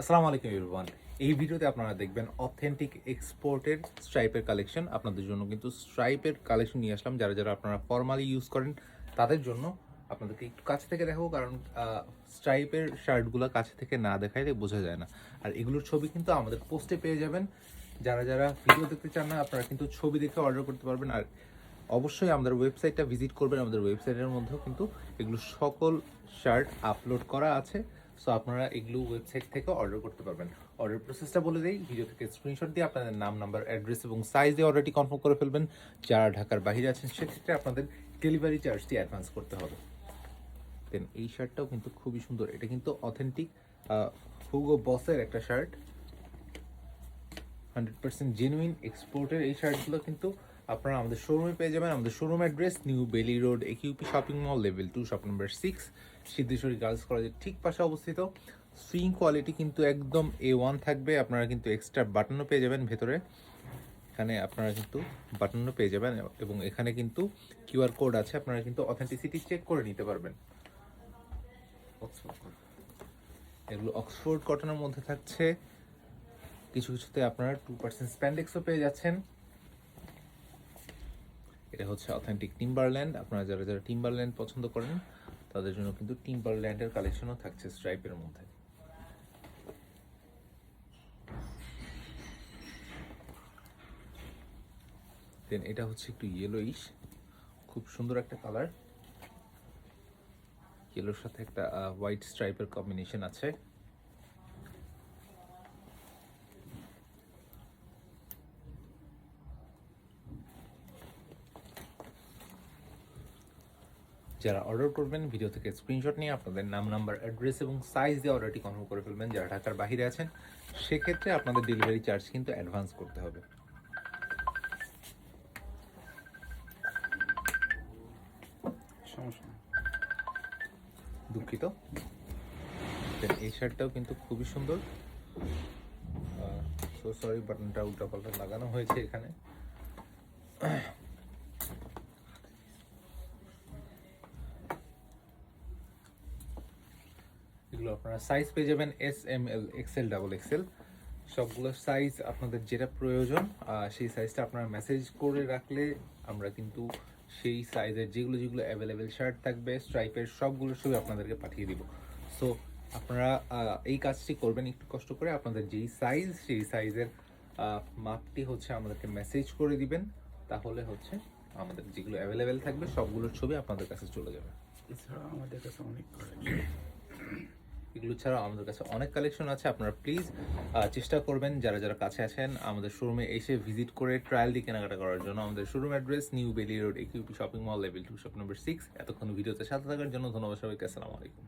আসসালামু আলাইকুম ইরবান এই ভিডিওতে আপনারা দেখবেন অথেন্টিক এক্সপোর্টের স্ট্রাইপের কালেকশন আপনাদের জন্য কিন্তু স্ট্রাইপের কালেকশন নিয়ে আসলাম। যারা যারা আপনারা ফর্মালি ইউজ করেন, তাদের জন্য আপনাদেরকে একটু কাছ থেকে দেখাবো, কারণ স্ট্রাইপের শার্টগুলো কাছে থেকে না দেখাইলে বোঝা যায় না। আর এগুলোর ছবি কিন্তু আমাদের পোস্টে পেয়ে যাবেন। যারা যারা ভিডিও দেখতে চান না, আপনারা কিন্তু ছবি দেখে অর্ডার করতে পারবেন। আর অবশ্যই আমাদের ওয়েবসাইটটা ভিজিট করবেন। আমাদের ওয়েবসাইটের মধ্যেও কিন্তু এগুলো সকল শার্ট আপলোড করা আছে। সো আপনারা এগুলো ওয়েবসাইট থেকে অর্ডার করতে পারবেন। অর্ডার প্রসেসটা বলে দিই ভিডিও থেকে স্ক্রিনশট দিয়ে আপনাদের নাম নাম্বার অ্যাড্রেস এবং সাইজ দিয়ে অর্ডারটি কনফার্ম করে ফেলবেন। যারা ঢাকার বাইরে আছেন, সেক্ষেত্রে আপনাদের ডেলিভারি চার্জটি অ্যাডভান্স করতে হবে। দেন এই শার্টটাও কিন্তু খুবই সুন্দর। এটা কিন্তু অথেন্টিক হুগো বসের একটা শার্ট হান্ড্রেড পার্সেন্ট জেনুইন এক্সপোর্টের এই শার্টগুলো কিন্তু আপনারা আমাদের শোরুমে পেয়ে যাবেন। আমাদের showroom address new Bailey road AQP shopping mall level two shop number six Siddheswari girls কলেজের ঠিক পাশে অবস্থিত। সুইং কোয়ালিটি কিন্তু একদম এ ওয়ান থাকবে। আপনারা কিন্তু এক্সট্রা বাটনও পেয়ে যাবেন ভেতরে। এখানে আপনারা কিন্তু বাটনও পেয়ে যাবেন এবং এখানে কিন্তু কিউআর কোড আছে। আপনারা কিন্তু অথেন্টিসিটি চেক করে নিতে পারবেন। এগুলো অক্সফোর্ড কটনের মধ্যে থাকছে। কিছু কিছুতে আপনারা টু পার্সেন্ট স্প্যান্ডেক্সও পেয়ে যাচ্ছেন। এটা হচ্ছে অথেন্টিক টিম্বারল্যান্ড আপনারা যারা যারা টিম্বারল্যান্ড পছন্দ করেন, তাদের জন্য কিন্তু টিম্বারল্যান্ডের কালেকশনও থাকছে স্ট্রাইপের মধ্যে। দেন এটা হচ্ছে একটু ইয়েলোইশ খুব সুন্দর একটা কালার ইয়েলোর সাথে একটা হোয়াইট স্ট্রাইপের কম্বিনেশন আছে। যারা অর্ডার করবেন ভিডিও থেকে স্ক্রিনশট নিয়ে আপনাদের নাম নাম্বার অ্যাড্রেস এবং সাইজ দিয়ে অর্ডারটি কনফার্ম করে ফেলবেন। যারা ঢাকার বাইরে আছেন সেক্ষেত্রে আপনাদের ডেলিভারি চার্জ কিন্তু অ্যাডভান্স করতে হবে। দুঃখিত। এই শার্টটাও কিন্তু খুবই সুন্দর। সো সরি বাটনটা উল্টাপাল্টা লাগানো হয়েছে এখানে। এগুলো আপনারা সাইজ পেয়ে যাবেন S M L XL double XL সবগুলো সাইজ আপনাদের যেটা প্রয়োজন সেই সাইজটা আপনারা মেসেজ করে রাখলে আমরা কিন্তু সেই সাইজের যেগুলো যেগুলো অ্যাভেলেবেল শার্ট থাকবে স্ট্রাইপের সবগুলো ছবি আপনাদেরকে পাঠিয়ে দিব। সো আপনারা এই কাজটি করবেন একটু কষ্ট করে, আপনাদের যেই সাইজ সেই সাইজের মাপটি হচ্ছে আমাদেরকে মেসেজ করে দিবেন। তাহলে হচ্ছে আমাদের যেগুলো অ্যাভেলেবেল থাকবে, সবগুলোর ছবি আপনাদের কাছে চলে যাবে। এছাড়া আমাদের কাছে অনেক। এগুলো ছাড়াও আমাদের কাছে অনেক কালেকশন আছে। আপনারা প্লিজ চেষ্টা করবেন যারা যারা কাছে আছেন আমাদের শোরুমে এসে ভিজিট করে ট্রায়াল দিয়ে কেনাকাটা করার জন্য। আমাদের showroom address new Bailey road AQP shopping mall level two shop number six এতক্ষণ ভিডিওতে সাথে থাকার জন্য ধন্যবাদ সবাইকে। আসসালামু আলাইকুম।